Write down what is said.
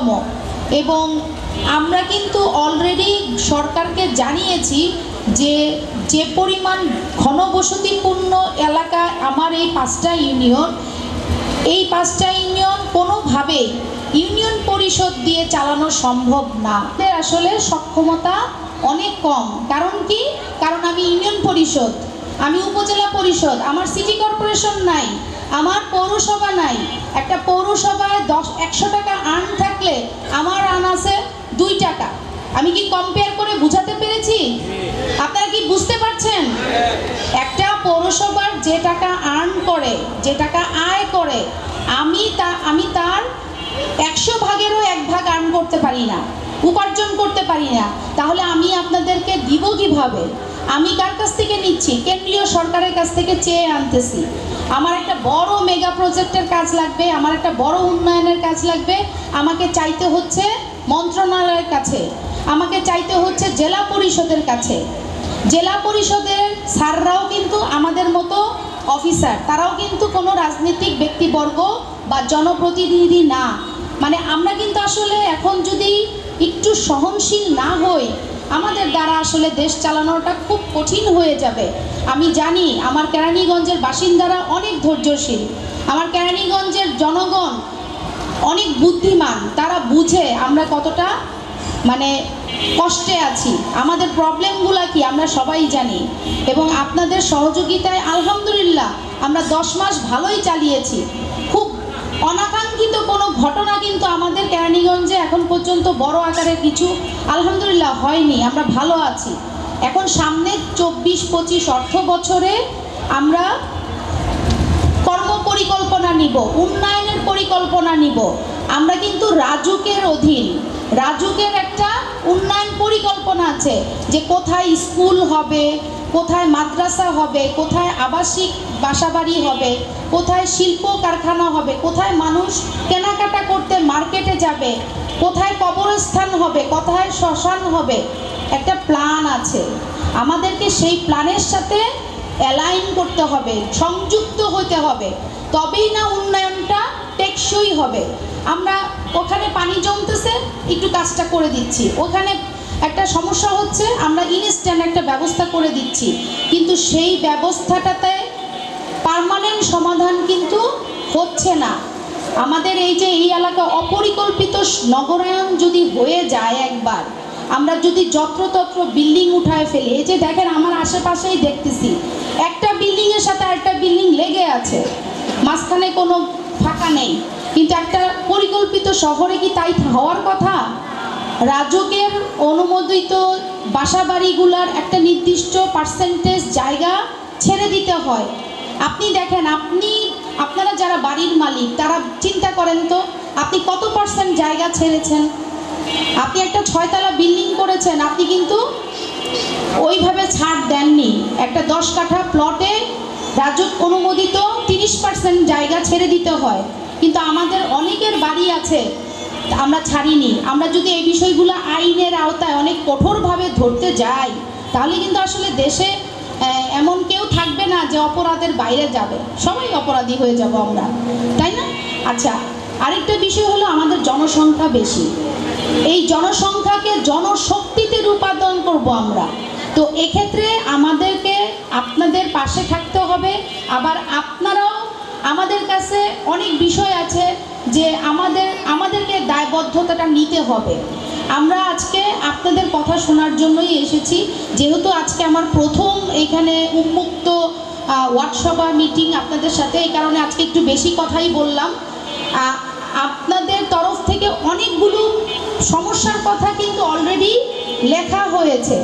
অন্যতম এবং আমরা কিন্তু অলরেডি সরকারকে জানিয়েছি যে যে পরিমাণ ঘনবসতিপূর্ণ এলাকা আমার এই পাঁচটা ইউনিয়ন, এই পাঁচটা ইউনিয়ন কোনোভাবেই ইউনিয়ন পরিষদ দিয়ে চালানো সম্ভব না। আসলে সক্ষমতা অনেক কম। কারণ কি? কারণ আমি ইউনিয়ন পরিষদ, আমি উপজেলা পরিষদ, আমার সিটি কর্পোরেশন নাই, আমার পৌরসভা নাই। একটা পৌরসভায় দশ, একশো টাকা আর্ন থাকলে আমার আর্ন আছে দুই টাকা। আমি কি কম্পেয়ার করে বুঝাতে পেরেছি? আপনারা কি বুঝতে পারছেন? একটা পৌরসভার যে টাকা আর্ন করে, যে টাকা আয় করে, আমি তা, আমি তার একশো ভাগেরও এক ভাগ আর্ন করতে পারি না, উপার্জন করতে পারি না। তাহলে আমি আপনাদেরকে দিব কীভাবে? আমি কার কাছ থেকে নিচ্ছি? কেন্দ্রীয় সরকারের কাছ থেকে চেয়ে আনতেছি। আমার একটা বড় প্রজেক্টের কাজ লাগবে, আমার একটা বড় উন্নয়নের কাজ লাগবে। আমাকে চাইতে হচ্ছে মন্ত্রণালয়ের কাছে, আমাকে চাইতে হচ্ছে জেলা পরিষদের কাছে। জেলা পরিষদের স্যাররাও কিন্তু আমাদের মতো অফিসার, তারাও কিন্তু কোনো রাজনৈতিক ব্যক্তিবর্গ বা জনপ্রতিনিধি না। মানে আমরা কিন্তু আসলে এখন যদি একটু সহনশীল না হই, আমাদের দ্বারা আসলে দেশ চালানোটা খুব কঠিন হয়ে যাবে। আমি জানি আমার কেরানীগঞ্জের বাসিন্দারা অনেক ধৈর্যশীল আমার কেরানীগঞ্জের জনগণ অনেক বুদ্ধিমান, তারা বুঝে আমরা কতটা মানে কষ্টে আছি। আমাদের প্রবলেমগুলো কি আমরা সবাই জানি। এবং আপনাদের সহযোগিতায় আলহামদুলিল্লাহ আমরা দশ মাস ভালোই চালিয়েছি। খুব অনাকাঙ্ক্ষিত কোনো ঘটনা কিন্তু আমাদের কেরানীগঞ্জে এখন পর্যন্ত বড় আকারে কিছু আলহামদুলিল্লাহ হয়নি। আমরা ভালো আছি। এখন সামনে চব্বিশ, পঁচিশ অর্থ বছরে আমরা পরিকল্পনা নিব, উন্নয়নের পরিকল্পনা নিব। আমরা কিন্তু রাজুকের অধীন। রাজুকের একটা উন্নয়ন পরিকল্পনা আছে যে কোথায় স্কুল হবে, কোথায় মাদ্রাসা হবে, কোথায় আবাসিক বাসাবাড়ি হবে, কোথায় শিল্প কারখানা হবে, কোথায় মানুষ কেনাকাটা করতে মার্কেটে যাবে, কোথায় কবরস্থান হবে, কোথায় শ্মশান হবে, একটা প্ল্যান আছে। আমাদেরকে সেই প্ল্যানের সাথে অ্যালাইন করতে হবে, সংযুক্ত হতে হবে। তবেই না উন্নয়নটা টেকসই হবে। আমরা ওখানে পানি জমতেছে, একটু কাজটা করে দিচ্ছি। ওখানে একটা সমস্যা হচ্ছে, আমরা ইনস্ট্যান্ট একটা ব্যবস্থা করে দিচ্ছি। কিন্তু সেই ব্যবস্থাটাতে পার্মানেন্ট সমাধান কিন্তু হচ্ছে না। আমাদের এই যে এই এলাকা অপরিকল্পিত নগরায়ন যদি হয়ে যায় একবার, আমরা যদি যত্রতত্র বিল্ডিং উঠায় ফেলি, এই যে দেখেন আমার আশেপাশেই দেখতেছি, একটা বিল্ডিংয়ের সাথে আরেকটা বিল্ডিং লেগে আছে। মাঝখানে কোনো ফাঁকা নেই। কিন্তু একটা পরিকল্পিত শহরে কি তাই হওয়ার কথা? রাজকের অনুমোদিত বাসাবাড়িগুলার একটা নির্দিষ্ট পার্সেন্টেজ জায়গা ছেড়ে দিতে হয়। আপনি দেখেন, আপনি, আপনারা যারা বাড়ির মালিক, তারা চিন্তা করেন তো, আপনি কত পার্সেন্ট জায়গা ছেড়েছেন? আপনি একটা ছয়তলা বিল্ডিং করেছেন, আপনি কিন্তু ওইভাবে ছাড় দেননি। একটা দশ কাঠা প্লটে রাজক অনুমোদিত তিরিশ পার্সেন্ট জায়গা ছেড়ে দিতে হয়। কিন্তু আমাদের অনেকের বাড়ি আছে, আমরা ছাড়িনি। আমরা যদি এই বিষয়গুলো আইনের আওতায় অনেক কঠোরভাবে ধরতে যাই, তাহলে কিন্তু আসলে দেশে এমন কেউ থাকবে না যে অপরাধের বাইরে যাবে। সবাই অপরাধী হয়ে যাব আমরা, তাই না? আচ্ছা আরেকটা বিষয় হলো আমাদের জনসংখ্যা বেশি। এই জনসংখ্যাকে জনশক্তিতে রূপান্তর করব আমরা। তো এক্ষেত্রে আমাদেরকে আপনাদের পাশে থাকতে হবে, আবার আপনারাও আমাদের কাছে অনেক বিষয় আছে যে আমাদের, আমাদেরকে দায়বদ্ধতাটা নিতে হবে। আমরা আজকে আপনাদের কথা শোনার জন্যই এসেছি। যেহেতু আজকে আমার প্রথম এখানে উন্মুক্ত হোয়াটসভা মিটিং আপনাদের সাথে, এই কারণে আজকে একটু বেশি কথাই বললাম। আপনাদের তরফ থেকে অনেকগুলো সমস্যার কথা কিন্তু অলরেডি লেখা হয়েছে।